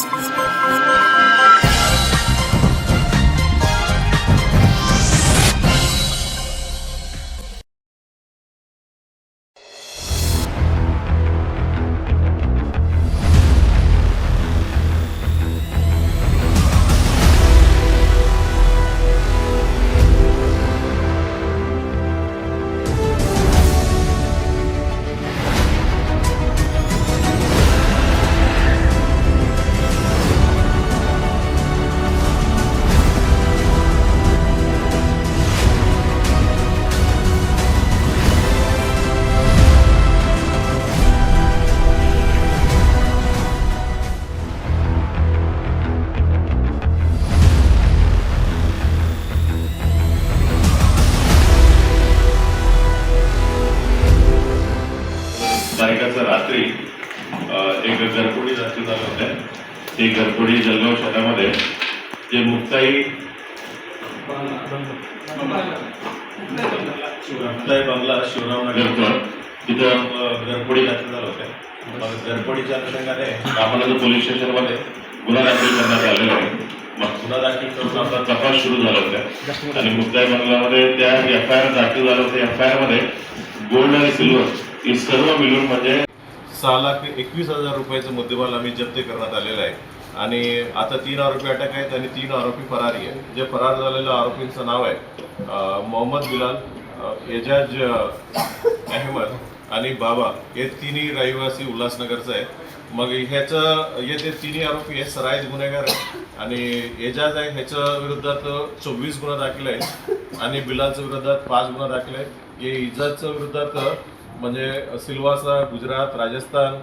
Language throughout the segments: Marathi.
Thanks. तारखेचं रात्री एक घरफोडी दाखल झालं होत्या ती घरफोडी जळगाव शहरामध्ये जे मुक्ताई मुक्ताई बंगला शिवराम नगरकर तिथं अ, घरफोडी दाखल झाल्या होत्या मग घरफोडीच्या अनुषंगाने रामानंद पोलीस स्टेशनमध्ये गुन्हा दाखल करण्यात आलेला आहे. मग गुन्हा दाखल करून आपला तपास सुरू झाला होता. आणि मुक्ताई बंगल्यामध्ये त्या एफ आय आर दाखल झालं होतं. एफ आय आरमध्ये गोल्ड आणि सिल्वर ते सर्व मिळून म्हणजे सहा लाख एकवीस हजार रुपयाचा मुद्देमाल आम्ही जप्त करण्यात आलेला आहे. आणि आता तीन आरोपी अटक आहेत आणि तीन आरोपी फरारी आहेत. जे फरार झालेल्या आरोपींचं नाव आहे मोहम्मद बिलाल एजाज अहमद आणि बाबा हे तिन्ही रहिवासी उल्हासनगरचं आहे मग ह्याचं हे ते तिन्ही आरोपी आहेत सरायज गुन्हेगार आहे आणि एजाज आहे ह्याच्या विरोधात चोवीस गुन्हा दाखल आहे आणि बिलालच्या विरोधात पाच गुन्हा दाखल आहे हे इजाजच्या विरोधात म्हणजे सिल्वासा गुजरात राजस्थान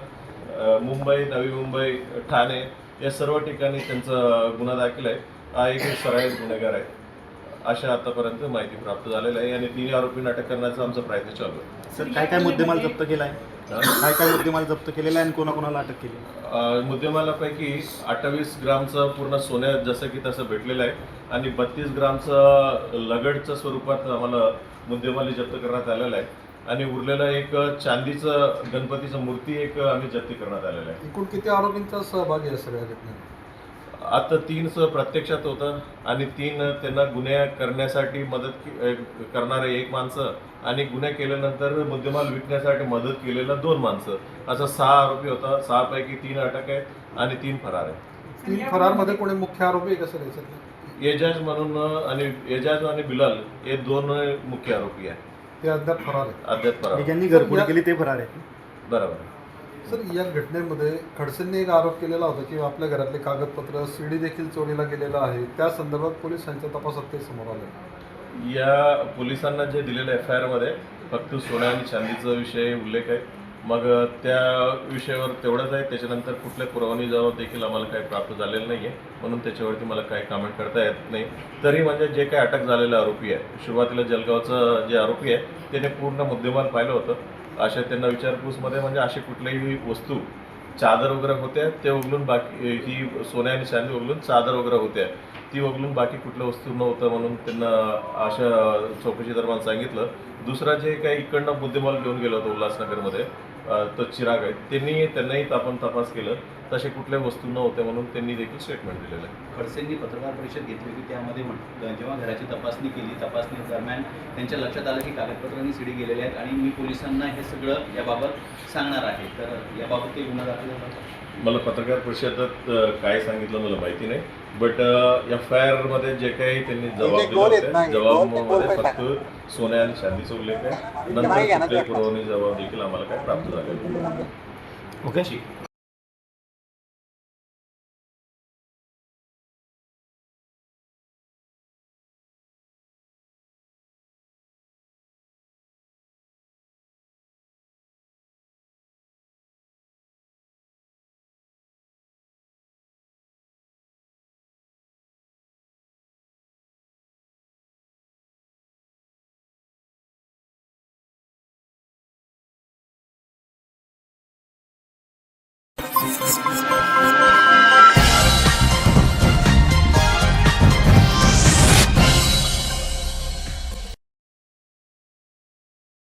मुंबई नवी मुंबई ठाणे या सर्व ठिकाणी त्यांचा गुन्हा दाखल आहे. हा एक सराईत गुन्हेगार आहे. अशा आतापर्यंत माहिती प्राप्त झालेली आहे आणि तिन्ही आरोपींना अटक करण्याचा आमचा प्रयत्न चालू आहे. सर काय काय मुद्देमाल जप्त केला आहे काय काय मुद्देमाल जप्त केलेला आहे आणि कोणाकोणाला अटक केली? मुद्देमालापैकी अठ्ठावीस ग्रामचं पूर्ण सोनं जसं की तसं भेटलेलं आहे आणि बत्तीस ग्रामचं लगडच्या स्वरूपात आम्हाला मुद्देमाल जप्त करण्यात आलेलं आहे. आणि उरलेलं एक चांदीचं गणपतीचं मूर्ती एक आम्ही जप्ती करण्यात आलेलं आहे. एकूण किती आरोपींचा सहभाग आहे या सगळ्या घटनेत? आता तीन स- प्रत्यक्षात होतं आणि तीन त्यांना गुन्हे करण्यासाठी मदत के- करणारे एक माणसं आणि गुन्हे केल्यानंतर मुद्देमाल विकण्यासाठी मदत केलेला दोन माणसं. असं सहा आरोपी होता. सहापैकी तीन अटक आहेत आणि तीन फरार आहेत. तीन फरारमध्ये कोणी मुख्य आरोपी आहे का सर याच्यातले? एजाज म्हणून आणि एजाज आणि बिलाल हे दोन मुख्य आरोपी आहेत. ते अद्याप फरार आहे अद्याप फरार. ज्यांनी घरफोड केली ते फरार आहे बरोबर. सर या घटनेमध्ये खडसेंनी एक आरोप केलेला होता की आपल्या घरातले कागदपत्र सीडी देखील चोरीला गेलेलं आहे. त्या संदर्भात पोलिसांच्या तपासात ते समोर आलं. या पोलिसांना जे दिलेलं एफ आय आरमध्ये फक्त सोन्या आणि चांदीचा विषय उल्लेख आहे. मग त्या विषयावर तेवढंच आहे. त्याच्यानंतर कुठल्या पुरवणी जवळ देखील आम्हाला काही प्राप्त झालेलं नाही आहे म्हणून त्याच्यावरती मला काही कमेंट करता येत नाही. तरी म्हणजे जे काही अटक झालेलं आरोपी आहे सुरुवातीला जलगावचं जे आरोपी आहे त्याने पूर्ण मुद्देमाल पाहिलं होतं. अशा त्यांना विचारपूसमध्ये म्हणजे अशी कुठल्याही वस्तू चादर वगैरे होत्या ते उघडून बाकी ही सोन्या आणि चांदी उघडून चादर वगैरे होत्या. ती वगळून बाकी कुठल्या वस्तू नव्हतं म्हणून त्यांना अशा चौकशी दरम्यान सांगितलं. दुसरा जे काही इकडनं मुद्देमाल घेऊन गेलो होतो उल्हासनगरमध्ये तो चिराग आहे त्यांनी त्यांनाही आपण तपास केलं तसे कुठल्या वस्तू नव्हत्या म्हणून त्यांनी देखील स्टेटमेंट दिलेलं आहे. खडसेंनी पत्रकार परिषद घेतली होती त्यामध्ये म्हण- जेव्हा घराची तपासणी केली तपासणी दरम्यान त्यांच्या लक्षात आलं की कागदपत्रांनी सिडी गेलेले आहेत आणि मी पोलिसांना हे सगळं याबाबत सांगणार आहे. तर याबाबत ते गुन्हा दाखल झाला मला पत्रकार परिषदेत काय सांगितलं मला माहिती नाही. बट एफ आय आरमध्ये जे काही त्यांनी जबाब दिला जबाबामध्ये फक्त सोन्या आणि चांदीचा उल्लेख आहे नंतर कुठल्या पुरवणी जबाब देखील आम्हाला काही प्राप्त झाले ओके.